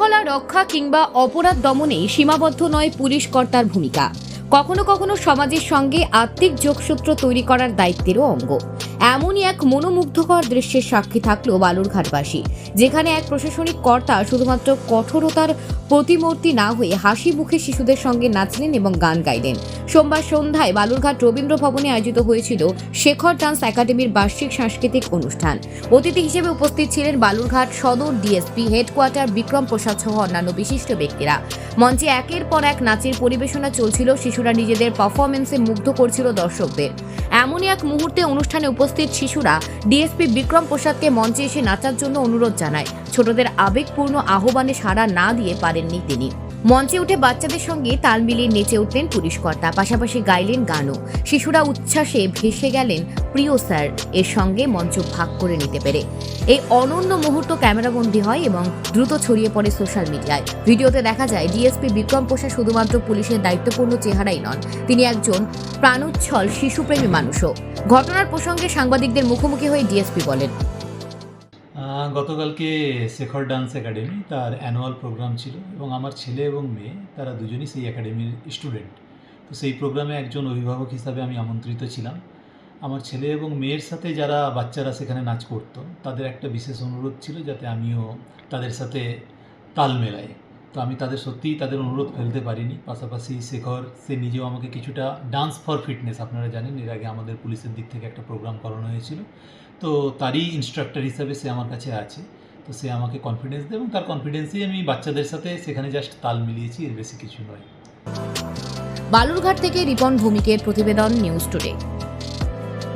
রক্ষা কিংবা অপরাধ দমনে সীমাবদ্ধ নয় পুলিশ কর্তার ভূমিকা। কখনো কখনো সমাজের সঙ্গে আত্মিক যোগসূত্র তৈরি করার দায়িত্বেরও অঙ্গ। এমনই এক মনোমুগ্ধকর দৃশ্যের সাক্ষী থাকল বালুরঘাটবাসী, যেখানে এক প্রশাসনিক কর্তা শুধুমাত্র কঠোরতার প্রতিমূর্তি না হয়ে হাসি মুখে শিশুদের সঙ্গে নাচলেন এবং গান গাইলেন। সোমবার সন্ধ্যায় বালুরঘাট রবীন্দ্র ভবনে আয়োজিত হয়েছিল শেখর ডান্স একাডেমির বার্ষিক সাংস্কৃতিক অনুষ্ঠান। অতিথি হিসেবে উপস্থিত ছিলেন বালুরঘাট সদর ডিএসপি হেডকোয়ার্টার বিক্রম প্রসাদ সহ অন্যান্য বিশিষ্ট ব্যক্তিরা। মঞ্চে একের পর এক নাচের পরিবেশনা চলছিল, শিশুরা নিজেদের পারফরমেন্সে মুগ্ধ করছিল দর্শকদের। এমনই এক মুহূর্তে অনুষ্ঠানে উপস্থিত শিশুরা ডিএসপি বিক্রম প্রসাদকে মঞ্চে এসে নাচার জন্য অনুরোধ জানায়। ছোটদের আবেগপূর্ণ আহ্বানে সাড়া না দিয়ে পারেননি তিনি। মঞ্চে উঠে বাচ্চাদের সঙ্গে তাল মিলিয়ে নেচে উঠলেন পুলিশ কর্তা পাশাপাশি গাইলেন গানও। শিশুরা উচ্ছ্বাসে ভেসে গেলেন প্রিয় স্যার, এর সঙ্গে মঞ্চ ভাগ করে নিতে পেরে। এই অনন্য মুহূর্ত ক্যামেরাবন্দি হয় এবং দ্রুত ছড়িয়ে পড়ে সোশ্যাল মিডিয়ায়। ভিডিওতে দেখা যায়, ডিএসপি বিক্রম প্রসাদ শুধুমাত্র পুলিশের দায়িত্বপূর্ণ চেহারাই নন, তিনি একজন প্রাণোচ্ছল শিশুপ্রেমী মানুষও। ঘটনার প্রসঙ্গে সাংবাদিকদের মুখোমুখি হয়ে ডিএসপি বলেন গতকালকে শেখর ডান্স একাডেমি তার অ্যানুয়াল প্রোগ্রাম ছিল এবং আমার ছেলে এবং মেয়ে, তারা দুজনই সেই একাডেমির স্টুডেন্ট। তো সেই প্রোগ্রামে একজন অভিভাবক হিসাবে আমি আমন্ত্রিত ছিলাম। আমার ছেলে এবং মেয়ের সাথে যারা বাচ্চারা সেখানে নাচ করতো, তাদের একটা বিশেষ অনুরোধ ছিল যাতে আমিও তাদের সাথে তাল মেলাই। তো আমি তাদের সত্যিই তাদের অনুরোধ ফেলতে পারিনি। পাশাপাশি শেখর, সে নিজেও আমাকে কিছুটা ডান্স ফর ফিটনেস আপনারা জানেন, এর আগে আমাদের পুলিশের দিক থেকে একটা প্রোগ্রাম করানো হয়েছিল। তো তারই ইনস্ট্রাক্টর হিসাবে সে আমার কাছে আছে। তো সে আমাকে কনফিডেন্স দেয় এবং তার কনফিডেন্সেই আমি বাচ্চাদের সাথে সেখানে জাস্ট তাল মিলিয়েছি, এর বেশি কিছু নয়। বালুরঘাট থেকে রিপন ভৌমিকের প্রতিবেদন নিউজ টুডে